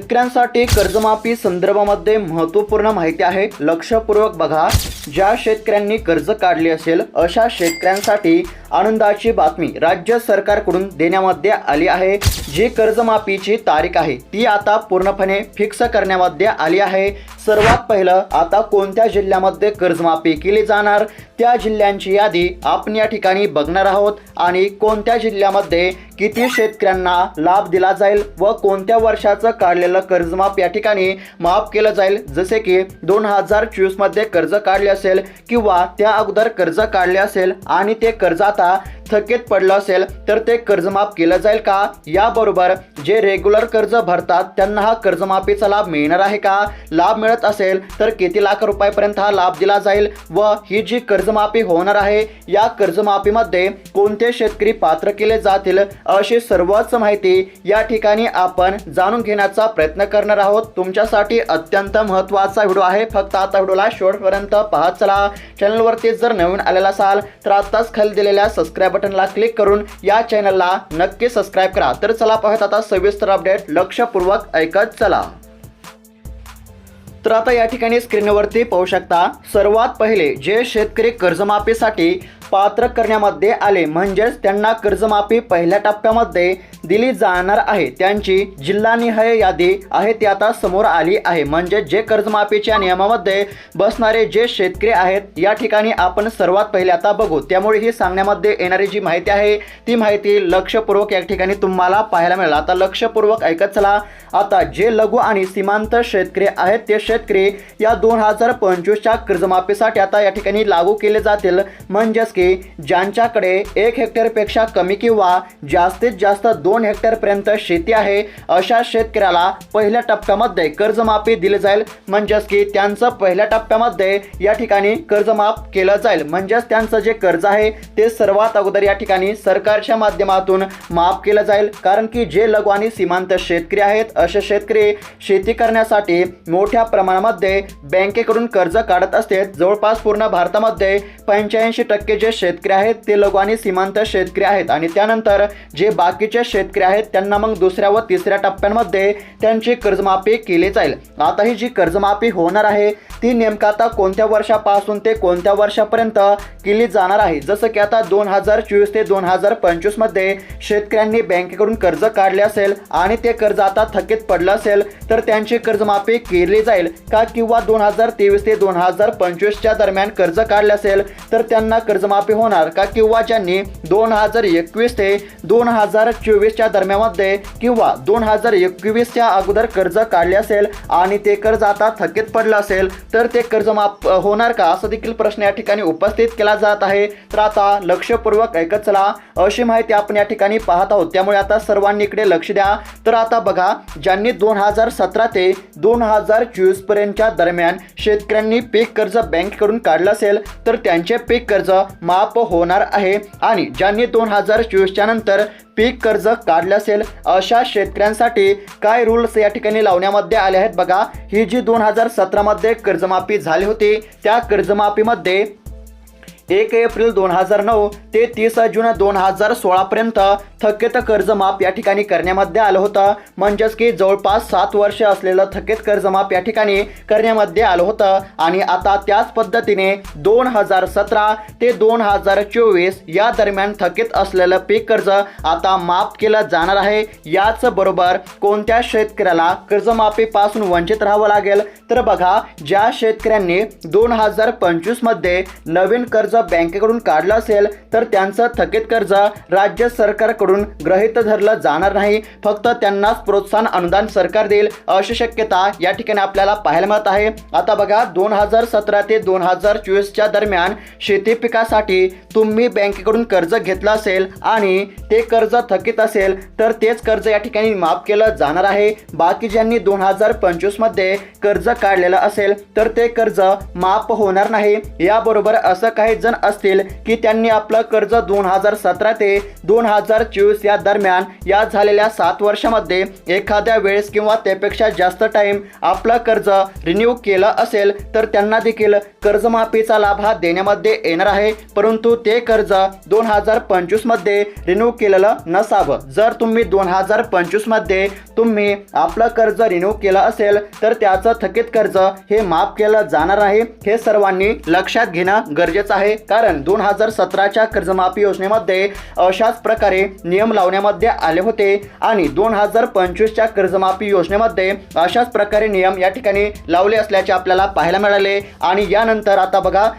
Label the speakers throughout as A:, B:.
A: शेतकऱ्यांसाठी कर्जमाफी संदर्भामध्ये महत्त्वपूर्ण माहिती आहे. लक्षपूर्वक बघा. ज्या शेतकऱ्यांनी कर्ज काढले असेल अशा शेतकऱ्यांसाठी आनंदाची बातमी राज्य सरकारकडून देण्यामध्ये आली आहे. जी कर्जमाफीची तारीख आहे ती आता पूर्णपणे फिक्स करण्यामध्ये आली आहे. सर्वात पहिलं आता कोणत्या जिल्ह्यामध्ये कर्जमाफी केली जाणार? त्या जिल्ह्यांची यादी आपण या ठिकाणी बघणार आहोत. आणि कोणत्या जिल्ह्यामध्ये किती शेतकऱ्यांना लाभ दिला जाईल व कोणत्या वर्षाचं काढलेलं कर्जमाफ या ठिकाणी माफ केलं जाईल? जसे की दोन हजार चोवीसमध्ये कर्ज काढले असेल किंवा त्या अगोदर कर्ज काढले असेल आणि ते कर्ज आता tá? थकीत पडलं असेल तर ते कर्जमाफ केलं जाईल का? याबरोबर जे रेग्युलर कर्ज भरतात त्यांना हा कर्जमाफीचा लाभ मिळणार आहे का? लाभ मिळत असेल तर किती लाख रुपयापर्यंत हा लाभ दिला जाईल व ही जी कर्जमाफी होणार आहे या कर्जमाफीमध्ये कोणते शेतकरी पात्र केले जातील अशी सर्वच माहिती या ठिकाणी आपण जाणून घेण्याचा प्रयत्न करणार आहोत. तुमच्यासाठी अत्यंत महत्त्वाचा व्हिडिओ आहे. फक्त आता व्हिडिओला शेवटपर्यंत पाहत चला. चॅनलवरती जर नवीन आलेला असाल तर आत्ताच खाली दिलेल्या सबस्क्राईब बटनला क्लिक करून या चॅनलला नक्की सबस्क्राईब करा. तर चला पाहत आता सविस्तर अपडेट लक्षपूर्वक ऐकत चला. तर आता या ठिकाणी स्क्रीनवरती पाहू शकता सर्वात पहिले जे शेतकरी कर्जमाफीसाठी पात्र करण्यामध्ये आले म्हणजेच त्यांना कर्जमाफी पहिल्या टप्प्यामध्ये दिली जाणार आहे. त्यांची जिल्हानिहाय यादी आहे ती आता समोर आली आहे. म्हणजे जे कर्जमाफीच्या नियमामध्ये बसणारे जे शेतकरी आहेत या ठिकाणी आपण सर्वात पहिले आता बघू. त्यामुळे ही सांगण्यामध्ये येणारी जी माहिती आहे ती माहिती लक्षपूर्वक या ठिकाणी तुम्हाला पाहायला मिळेल. आता लक्षपूर्वक ऐकत चला. आता जे लघु आणि सीमांत शेतकरी आहेत ते शेतकरी या दोन हजार पंचवीसच्या कर्जमाफीसाठी आता या ठिकाणी लागू केले जातील. म्हणजेच की ज्यांच्याकडे एक हेक्टरपेक्षा कमी किंवा जास्तीत जास्त दोन हेक्टरपर्यंत शेती आहे. अशा शेतकऱ्याला पहिल्या टप्प्यामध्ये कर्जमाफी दिली जाईल. म्हणजेच की त्यांचं पहिल्या टप्प्यामध्ये या ठिकाणी कर्जमाफ केलं जाईल. म्हणजेच त्यांचं जे कर्ज आहे ते सर्वात अगोदर या ठिकाणी सरकारच्या माध्यमातून माफ केलं जाईल. कारण की जे लघु आणि सीमांत शेतकरी आहेत असे शेतकरी शेती करण्यासाठी मोठ्या प्रमाणामध्ये बँकेकडून कर्ज काढत असते जवळपास पूर्ण भारतामध्ये पंच्याऐंशी टक्के जे शेतकरी आहेत ते लघु आणि सीमांत शेतकरी आहेत. आणि त्यानंतर जे बाकीचे शेतकरी आहेत त्यांना मग दुसऱ्या व तिसऱ्या टप्प्यांमध्ये त्यांची कर्जमाफी केली जाईल. आता ही जी कर्जमाफी होणार आहे ती नेमकं आता कोणत्या वर्षापासून ते कोणत्या वर्षापर्यंत केली जाणार आहे? जसं की आता दोन हजार चोवीस ते दोन हजार पंचवीसमध्ये शेतकऱ्यांनी बँकेकडून कर्ज काढले असेल आणि ते कर्ज आता थकीत पडलं असेल तर त्यांची कर्जमाफी केली जाईल का? किंवा दोन हजार तेवीस ते दोन हजार पंचवीसच्या दरम्यान कर्ज काढले असेल तर त्यांना कर्जमाफी होणार का? किंवा ज्यांनी दोन हजार एकवीस ते दोन हजार चोवीस एकवीसच्या दरम्यानमध्ये किंवा दोन हजार एकवीसच्या अगोदर कर्ज काढले असेल आणि ते कर्ज आता थकीत पडलं असेल तर ते कर्ज माफ होणार का? असा देखील प्रश्न या ठिकाणी उपस्थित केला जात आहे. तर आता लक्षपूर्वक ऐकत चला. अशी माहिती आपण या ठिकाणी पाहत आहोत. त्यामुळे आता सर्वांनी इकडे लक्ष द्या. तर आता बघा ज्यांनी दोन हजार सतरा ते दोन हजार चोवीस पर्यंतच्या दरम्यान शेतकऱ्यांनी पीक कर्ज बँकेकडून काढलं असेल तर त्यांचे पीक कर्ज माफ होणार आहे. आणि ज्यांनी दोन हजार चोवीसच्या नंतर पीक कर्ज काढलं असेल अशा शेतकऱ्यांसाठी काय रूल्स या ठिकाणी लावण्यामध्ये आले आहेत? बघा ही जी दोन हजार सतरामध्ये कर्जमाफी झाली होती त्या कर्जमाफीमध्ये एक एप्रिल दोन हजार नऊ ते तीस जून दोन हजार सोळापर्यंत थकीत कर्ज माफ या ठिकाणी करण्यामध्ये आलं होतं. म्हणजेच की जवळपास सात वर्ष असलेलं थकीत कर्ज माफ या ठिकाणी करण्यामध्ये आलं होतं. आणि आता त्याच पद्धतीने दोन हजार सतरा ते दोन हजार चोवीस या दरम्यान थकीत असलेलं पीक कर्ज आता माफ केलं जाणार आहे. याच बरोबर कोणत्या शेतकऱ्याला कर्जमाफीपासून वंचित राहावं लागेल? तर बघा ज्या शेतकऱ्यांनी दोन हजार पंचवीसमध्ये नवीन कर्ज बँकेकडून काढलं असेल तर त्यांचं थकीत कर्ज राज्य सरकारकडून ग्रहित धरलं जाणार नाही. फक्त त्यांनाच प्रोत्साहन अनुदान सरकार देईल अशी शक्यता या ठिकाणी आपल्याला पाहायला मिळत आहे. आता बघा दोन हजार सतरा ते दोन हजार चोवीसच्या दरम्यान शेती पिकासाठी तुम्ही बँकेकडून कर्ज घेतलं असेल आणि ते कर्ज थकीत असेल तर तेच कर्ज या ठिकाणी माफ केलं जाणार आहे. बाकी ज्यांनी दोन हजार पंचवीसमध्ये कर्ज काढलेलं असेल तर ते कर्ज माफ होणार नाही. याबरोबर असं काही जर अडचण असतील की त्यांनी आपलं कर्ज दोन हजार सतरा ते दोन हजार चोवीस या दरम्यान या झालेल्या सात वर्षामध्ये एखाद्या वेळेस किंवा त्यापेक्षा जास्त टाईम आपलं कर्ज रिन्यू केलं असेल तर त्यांना देखील कर्जमाफीचा लाभ हा देण्यामध्ये येणार आहे. परंतु ते कर्ज दोन हजार पंचवीसमध्ये रिन्यू केलेलं नसावं. जर तुम्ही दोन हजार पंचवीसमध्ये तुम्ही आपलं कर्ज रिन्यू केलं असेल तर त्याचं थकीत कर्ज हे माफ केलं जाणार आहे. हे सर्वांनी लक्षात घेणं गरजेचं आहे. कारण दोन हजार सतराच्या कर्जमाफी योजनेमध्ये अशाच प्रकारे नियम लावण्यामध्ये आले होते आणि दोन हजार पंचवीसच्या कर्जमाफी योजनेमध्ये अशाच प्रकारे नियम या ठिकाणी लावले असल्याचे आपल्याला पाहायला मिळाले. आणि यानंतर आता बघा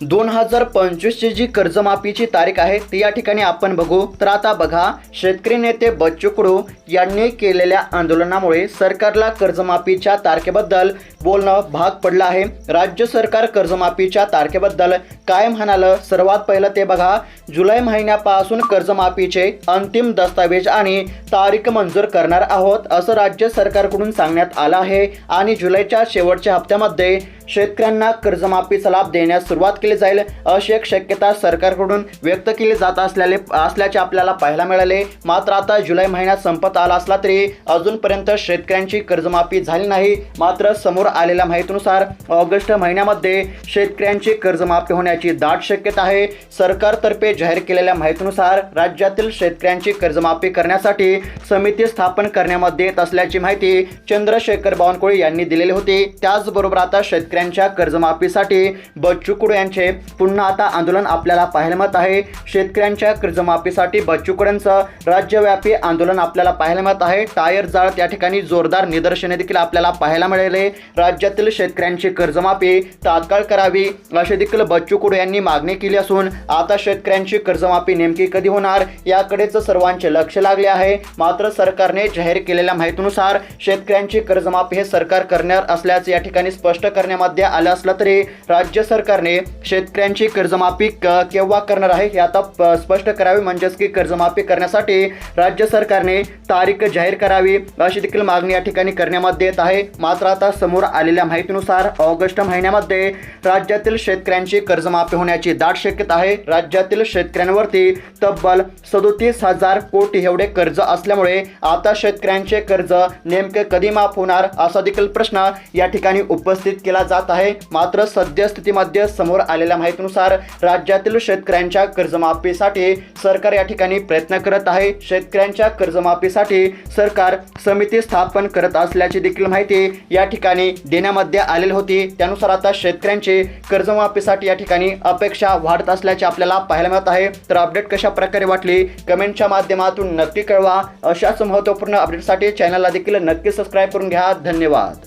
A: दोन हजार पंचवीसची जी कर्जमाफीची तारीख आहे ती या ठिकाणी आपण बघू. तर आता बघा शेतकरी नेते बच्चू कडू यांनी केलेल्या आंदोलनामुळे सरकारला कर्जमाफीच्या तारखेबद्दल बोलणं भाग पडलं आहे. राज्य सरकार कर्जमाफीच्या तारखेबद्दल काय म्हणालं सर्वात पहिलं ते बघा जुलै महिन्यापासून कर्जमाफीचे अंतिम दस्तावेज आणि तारीख मंजूर करणार आहोत असं राज्य सरकारकडून सांगण्यात आलं आहे. आणि जुलैच्या शेवटच्या हप्त्यामध्ये शेतकऱ्यांना कर्जमाफीचा लाभ देण्यास सुरुवात केली जाईल अशी एक शक्यता सरकारकडून व्यक्त केली जात असल्याने असल्याचे आपल्याला पाहायला मिळाले. मात्र आता जुलै महिन्यात संपत आला असला तरी अजूनपर्यंत शेतकऱ्यांची कर्जमाफी झाली नाही. मात्र समोर आलेल्या माहितीनुसार ऑगस्ट महिन्यामध्ये शेतकऱ्यांची कर्जमाफी होण्याची दाट शक्यता आहे. सरकारतर्फे जाहीर केलेल्या माहितीनुसार राज्यातील शेतकऱ्यांची कर्जमाफी करण्यासाठी समिती स्थापन करण्यामध्ये येत असल्याची माहिती चंद्रशेखर बावनकुळे यांनी दिलेली होती. त्याचबरोबर आता शेतकऱ्यांच्या कर्जमाफीसाठी बच्चू कडू यांचे पुन्हा आता आंदोलन आपल्याला पाहायला मिळत आहे. शेतकऱ्यांच्या कर्जमाफीसाठी बच्चू कडूंचं राज्यव्यापी आंदोलन आपल्याला पाहायला मिळत आहे. टायर जाळत त्या ठिकाणी जोरदार निदर्शने देखील आपल्याला पाहायला मिळाले. राज्यातील शेतकऱ्यांची कर्जमाफी तात्काळ करावी अशी देखील बच्चू कडू यांनी मागणी केली असून आता शेतकऱ्यांची कर्जमाफी नेमकी कधी होणार याकडेच सर्वांचे लक्ष लागले आहे. मात्र सरकारने जाहीर केलेल्या माहितीनुसार शेतकऱ्यांची कर्जमाफी हे सरकार करणार असल्याचे या ठिकाणी स्पष्ट करण्यामध्ये आलं असलं तरी राज्य सरकारने शेतकऱ्यांची कर्जमाफी क- केव्हा करणार आहे हे आता प- स्पष्ट करावे म्हणजेच की कर्जमाफी करण्यासाठी राज्य सरकारने तारीख जाहीर करावी अशी देखील मागणी या ठिकाणी करण्यामध्ये येत आहे. मात्र आता समोर आलेल्या माहितीनुसार ऑगस्ट महिन्यामध्ये राज्यातील शेतकऱ्यांची कर्जमाफी होण्याची दाट शक्यता आहे. राज्यातील शेतकऱ्यांवरती तब्बल सदोतीस हजार कोटी एवढे कर्ज असल्यामुळे आता शेतकऱ्यांचे कर्ज नेमके कधी माफ होणार असा देखील प्रश्न या ठिकाणी उपस्थित केला जात आहे. मात्र सद्यस्थितीमध्ये समोर आलेल्या माहितीनुसार राज्यातील शेतकऱ्यांच्या कर्जमाफीसाठी सरकार या ठिकाणी प्रयत्न करत आहे. शेतकऱ्यांच्या कर्जमाफीसाठी सरकार समिती स्थापन करत असल्याची देखील माहिती या ठिकाणी देण्यामध्ये आलेली होती. त्यानुसार आता शेतकऱ्यांची कर्जमाफीसाठी या ठिकाणी अपेक्षा वाढत असल्याचे आपल्याला पाहायला मिळत आहे. तर अपडेट कशा प्रकारे वाटली? कमेंटच्या माध्यमातून नक्की कळवा. अशाच महत्त्वपूर्ण अपडेटसाठी चॅनलला देखील नक्की सबस्क्राईब करून घ्या. धन्यवाद.